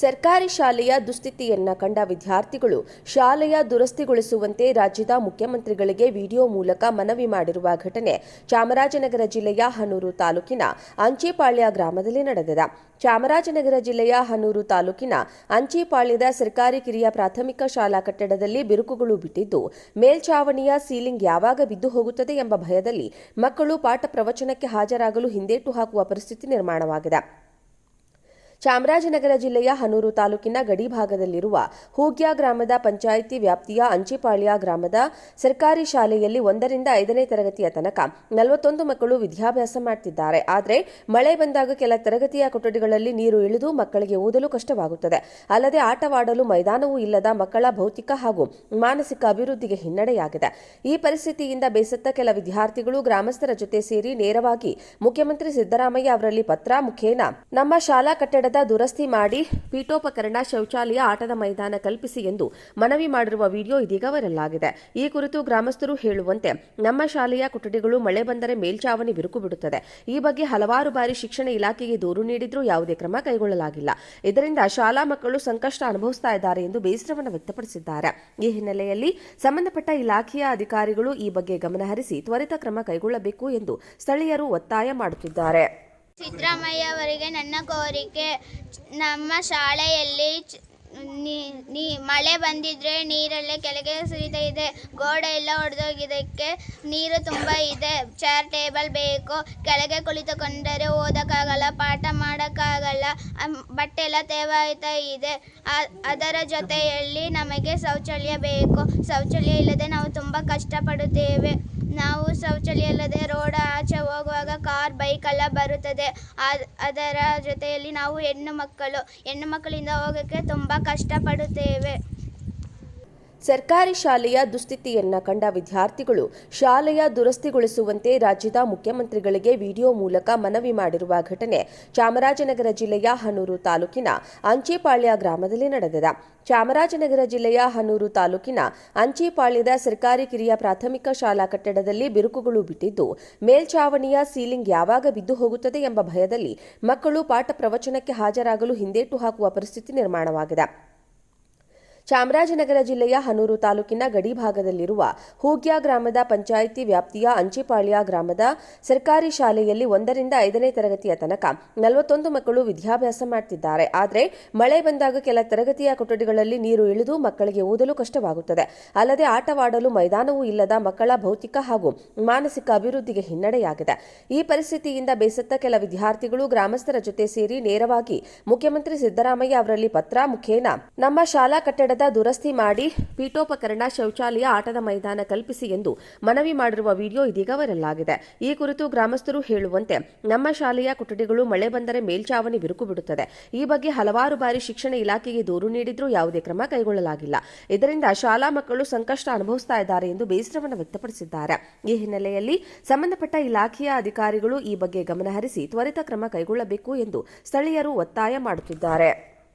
ಸರ್ಕಾರಿ ಶಾಲೆಯ ದುಸ್ಥಿತಿಯನ್ನ ಕಂಡ ವಿದ್ಯಾರ್ಥಿಗಳು ಶಾಲೆಯ ದುರಸ್ತಿಗೊಳಿಸುವಂತೆ ರಾಜ್ಯದ ಮುಖ್ಯಮಂತ್ರಿಗಳಿಗೆ ವಿಡಿಯೋ ಮೂಲಕ ಮನವಿ ಮಾಡಿರುವ ಘಟನೆ ಚಾಮರಾಜನಗರ ಜಿಲ್ಲೆಯ ಹನೂರು ತಾಲೂಕಿನ ಅಂಚೆಪಾಳ್ಯ ಗ್ರಾಮದಲ್ಲಿ ನಡೆದಿದೆ. ಚಾಮರಾಜನಗರ ಜಿಲ್ಲೆಯ ಹನೂರು ತಾಲೂಕಿನ ಅಂಚೆಪಾಳ್ಯದ ಸರ್ಕಾರಿ ಕಿರಿಯ ಪ್ರಾಥಮಿಕ ಶಾಲಾ ಕಟ್ಟಡದಲ್ಲಿ ಬಿರುಕುಗಳು ಬಿಟ್ಟಿದ್ದು ಮೇಲ್ಛಾವಣಿಯ ಸೀಲಿಂಗ್ ಯಾವಾಗ ಬಿದ್ದು ಹೋಗುತ್ತದೆ ಎಂಬ ಭಯದಲ್ಲಿ ಮಕ್ಕಳು ಪಾಠ ಪ್ರವಚನಕ್ಕೆ ಹಾಜರಾಗಲು ಹಿಂದೇಟು ಹಾಕುವ ಪರಿಸ್ಥಿತಿ ನಿರ್ಮಾಣವಾಗಿದೆ. ಚಾಮರಾಜನಗರ ಜಿಲ್ಲೆಯ ಹನೂರು ತಾಲೂಕಿನ ಗಡಿ ಭಾಗದಲ್ಲಿರುವ ಹೂಗ್ಯ ಗ್ರಾಮದ ಪಂಚಾಯಿತಿ ವ್ಯಾಪ್ತಿಯ ಅಂಚಿಪಾಳ್ಯ ಗ್ರಾಮದ ಸರ್ಕಾರಿ ಶಾಲೆಯಲ್ಲಿ ಒಂದರಿಂದ ಐದನೇ ತರಗತಿಯ ತನಕ ನಲವತ್ತೊಂದು ಮಕ್ಕಳು ವಿದ್ಯಾಭ್ಯಾಸ ಮಾಡ್ತಿದ್ದಾರೆ. ಆದರೆ ಮಳೆ ಬಂದಾಗ ಕೆಲ ತರಗತಿಯ ಕೊಠಡಿಗಳಲ್ಲಿ ನೀರು ಇಳಿದು ಮಕ್ಕಳಿಗೆ ಓದಲು ಕಷ್ಟವಾಗುತ್ತದೆ. ಅಲ್ಲದೆ ಆಟವಾಡಲು ಮೈದಾನವೂ ಇಲ್ಲದ ಮಕ್ಕಳ ಭೌತಿಕ ಹಾಗೂ ಮಾನಸಿಕ ಅಭಿವೃದ್ಧಿಗೆ ಹಿನ್ನಡೆಯಾಗಿದೆ. ಈ ಪರಿಸ್ಥಿತಿಯಿಂದ ಬೇಸತ್ತ ಕೆಲ ವಿದ್ಯಾರ್ಥಿಗಳು ಗ್ರಾಮಸ್ಥರ ಜೊತೆ ಸೇರಿ ನೇರವಾಗಿ ಮುಖ್ಯಮಂತ್ರಿ ಸಿದ್ದರಾಮಯ್ಯ ಅವರಲ್ಲಿ ಪತ್ರ, ಮುಖೇನ, ನಮ್ಮ ಶಾಲಾ ಕಟ್ಟಡದ ದುರಸ್ತಿ ಮಾಡಿ ಪೀಠೋಪಕರಣ ಶೌಚಾಲಯ ಆಟದ ಮೈದಾನ ಕಲ್ಪಿಸಿ ಎಂದು ಮನವಿ ಮಾಡಿರುವ ವಿಡಿಯೋ ಇದೀಗ ವೈರಲ್ ಈ ಕುರಿತು ಗ್ರಾಮಸ್ಥರು ಹೇಳುವಂತೆ, ನಮ್ಮ ಶಾಲೆಯ ಕೊಠಡಿಗಳು ಮಳೆ ಬಂದರೆ ಮೇಲ್ಚಾವಣಿ ಬಿರುಕು ಬಿಡುತ್ತದೆ. ಈ ಬಗ್ಗೆ ಹಲವಾರು ಬಾರಿ ಶಿಕ್ಷಣ ಇಲಾಖೆಗೆ ದೂರು ನೀಡಿದ್ರೂ ಯಾವುದೇ ಕ್ರಮ ಕೈಗೊಳ್ಳಲಾಗಿಲ್ಲ. ಇದರಿಂದ ಶಾಲಾ ಮಕ್ಕಳು ಸಂಕಷ್ಟ ಅನುಭವಿಸ್ತಾ ಇದ್ದಾರೆ ಎಂದು ಬೇಸರವನ್ನು ವ್ಯಕ್ತಪಡಿಸಿದ್ದಾರೆ. ಈ ಹಿನ್ನೆಲೆಯಲ್ಲಿ ಸಂಬಂಧಪಟ್ಟ ಇಲಾಖೆಯ ಅಧಿಕಾರಿಗಳು ಈ ಬಗ್ಗೆ ಗಮನಹರಿಸಿ ತ್ವರಿತ ಕ್ರಮ ಕೈಗೊಳ್ಳಬೇಕು ಎಂದು ಸ್ಥಳೀಯರು ಒತ್ತಾಯ ಮಾಡುತ್ತಿದ್ದಾರೆ. ಸಿದ್ದರಾಮಯ್ಯ ಅವರಿಗೆ ನನ್ನ ಕೋರಿಕೆ, ನಮ್ಮ ಶಾಲೆಯಲ್ಲಿ ನೀ- ಮಳೆ ಬಂದಿದ್ರೆ ನೀರಲ್ಲೇ ಕೆಳಗೆ ಸುರಿತಾ ಇದೆ. ಗೋಡೆ ಎಲ್ಲ ಒಡೆದೋಗಿದ್ದಕ್ಕೆ ನೀರು ತುಂಬ ಇದೆ. ಚೇರ್, ಟೇಬಲ್ ಬೇಕು. ಕೆಳಗೆ ಕುಳಿತುಕೊಂಡರೆ ಓದೋಕ್ಕಾಗಲ್ಲ, ಪಾಠ ಮಾಡೋಕ್ಕಾಗಲ್ಲ. ಬಟ್ಟೆ ಎಲ್ಲ ತೇವಾಯ್ತಾ ಇದೆ. ಅದರ ಜೊತೆಯಲ್ಲಿ ನಮಗೆ ಶೌಚಾಲಯ ಬೇಕು. ಶೌಚಾಲಯ ಇಲ್ಲದೆ ನಾವು ತುಂಬ ಕಷ್ಟಪಡುತ್ತೇವೆ. ನಾವು ಶೌಚಾಲಯ ಇಲ್ಲದೆ ರೋಡ್ ಆಚೆ ಹೋಗುವಾಗ ಕಾರ್ ಬೈಕ್ ಎಲ್ಲ ಬರುತ್ತದೆ. ಅದರ ಜೊತೆಯಲ್ಲಿ ನಾವು ಹೆಣ್ಣು ಮಕ್ಕಳು ಹೆಣ್ಣು ಮಕ್ಕಳಿಂದ ಹೋಗೋಕ್ಕೆ ತುಂಬ ಕಷ್ಟಪಡುತ್ತೇವೆ. ಸರ್ಕಾರಿ ಶಾಲೆಯ ದುಸ್ಥಿತಿಯನ್ನ ಕಂಡ ವಿದ್ಯಾರ್ಥಿಗಳು ಶಾಲೆಯ ದುರಸ್ತಿಗೊಳಿಸುವಂತೆ ರಾಜ್ಯದ ಮುಖ್ಯಮಂತ್ರಿಗಳಿಗೆ ವಿಡಿಯೋ ಮೂಲಕ ಮನವಿ ಮಾಡಿರುವ ಘಟನೆ ಚಾಮರಾಜನಗರ ಜಿಲ್ಲೆಯ ಹನೂರು ತಾಲೂಕಿನ ಅಂಚೆಪಾಳ್ಯ ಗ್ರಾಮದಲ್ಲಿ ನಡೆದಿದೆ. ಚಾಮರಾಜನಗರ ಜಿಲ್ಲೆಯ ಹನೂರು ತಾಲೂಕಿನ ಅಂಚೆಪಾಳ್ಯದ ಸರ್ಕಾರಿ ಕಿರಿಯ ಪ್ರಾಥಮಿಕ ಶಾಲಾ ಕಟ್ಟಡದಲ್ಲಿ ಬಿರುಕುಗಳು ಬಿಟ್ಟಿದ್ದು ಮೇಲ್ಛಾವಣಿಯ ಸೀಲಿಂಗ್ ಯಾವಾಗ ಬಿದ್ದು ಹೋಗುತ್ತದೆ ಎಂಬ ಭಯದಲ್ಲಿ ಮಕ್ಕಳು ಪಾಠ ಪ್ರವಚನಕ್ಕೆ ಹಾಜರಾಗಲು ಹಿಂದೇಟು ಹಾಕುವ ಪರಿಸ್ಥಿತಿ ನಿರ್ಮಾಣವಾಗಿದೆ. ಚಾಮರಾಜನಗರ ಜಿಲ್ಲೆಯ ಹನೂರು ತಾಲೂಕಿನ ಗಡಿ ಭಾಗದಲ್ಲಿರುವ ಹೂಗ್ಯ ಗ್ರಾಮದ ಪಂಚಾಯಿತಿ ವ್ಯಾಪ್ತಿಯ ಅಂಚಿಪಾಳ್ಯ ಗ್ರಾಮದ ಸರ್ಕಾರಿ ಶಾಲೆಯಲ್ಲಿ ಒಂದರಿಂದ ಐದನೇ ತರಗತಿಯ ತನಕ ನಲವತ್ತೊಂದು ಮಕ್ಕಳು ವಿದ್ಯಾಭ್ಯಾಸ ಮಾಡ್ತಿದ್ದಾರೆ. ಆದರೆ ಮಳೆ ಬಂದಾಗ ಕೆಲ ತರಗತಿಯ ಕೊಠಡಿಗಳಲ್ಲಿ ನೀರು ಇಳಿದು ಮಕ್ಕಳಿಗೆ ಓದಲು ಕಷ್ಟವಾಗುತ್ತದೆ. ಅಲ್ಲದೆ ಆಟವಾಡಲು ಮೈದಾನವೂ ಇಲ್ಲದ ಮಕ್ಕಳ ಭೌತಿಕ ಹಾಗೂ ಮಾನಸಿಕ ಅಭಿವೃದ್ಧಿಗೆ ಹಿನ್ನಡೆಯಾಗಿದೆ. ಈ ಪರಿಸ್ಥಿತಿಯಿಂದ ಬೇಸತ್ತ ಕೆಲ ವಿದ್ಯಾರ್ಥಿಗಳು ಗ್ರಾಮಸ್ಥರ ಜೊತೆ ಸೇರಿ ನೇರವಾಗಿ ಮುಖ್ಯಮಂತ್ರಿ ಸಿದ್ದರಾಮಯ್ಯ ಅವರಲ್ಲಿ ಪತ್ರ, ಮುಖೇನ, ನಮ್ಮ ಶಾಲಾ ಕಟ್ಟಡದ ದುರಸ್ತಿ ಮಾಡಿ ಪೀಠೋಪಕರಣ ಶೌಚಾಲಯ ಆಟದ ಮೈದಾನ ಕಲ್ಪಿಸಿ ಎಂದು ಮನವಿ ಮಾಡಿರುವ ವಿಡಿಯೋ ಇದೀಗ ವೈರಲ್ ಆಗಿದೆ. ಈ ಕುರಿತು ಗ್ರಾಮಸ್ಥರು ಹೇಳುವಂತೆ, ನಮ್ಮ ಶಾಲೆಯ ಕೊಠಡಿಗಳು ಮಳೆ ಬಂದರೆ ಮೇಲ್ಛಾವಣಿ ಬಿರುಕು ಬಿಡುತ್ತದೆ. ಈ ಬಗ್ಗೆ ಹಲವಾರು ಬಾರಿ ಶಿಕ್ಷಣ ಇಲಾಖೆಗೆ ದೂರು ನೀಡಿದ್ರೂ ಯಾವುದೇ ಕ್ರಮ ಕೈಗೊಳ್ಳಲಾಗಿಲ್ಲ. ಇದರಿಂದ ಶಾಲಾ ಮಕ್ಕಳು ಸಂಕಷ್ಟ ಅನುಭವಿಸ್ತಾ ಇದ್ದಾರೆ ಎಂದು ಬೇಸರವನ್ನು ವ್ಯಕ್ತಪಡಿಸಿದ್ದಾರೆ. ಈ ಹಿನ್ನೆಲೆಯಲ್ಲಿ ಸಂಬಂಧಪಟ್ಟ ಇಲಾಖೆಯ ಅಧಿಕಾರಿಗಳು ಈ ಬಗ್ಗೆ ಗಮನಹರಿಸಿ ತ್ವರಿತ ಕ್ರಮ ಕೈಗೊಳ್ಳಬೇಕು ಎಂದು ಸ್ಥಳೀಯರು ಒತ್ತಾಯ ಮಾಡುತ್ತಿದ್ದಾರೆ.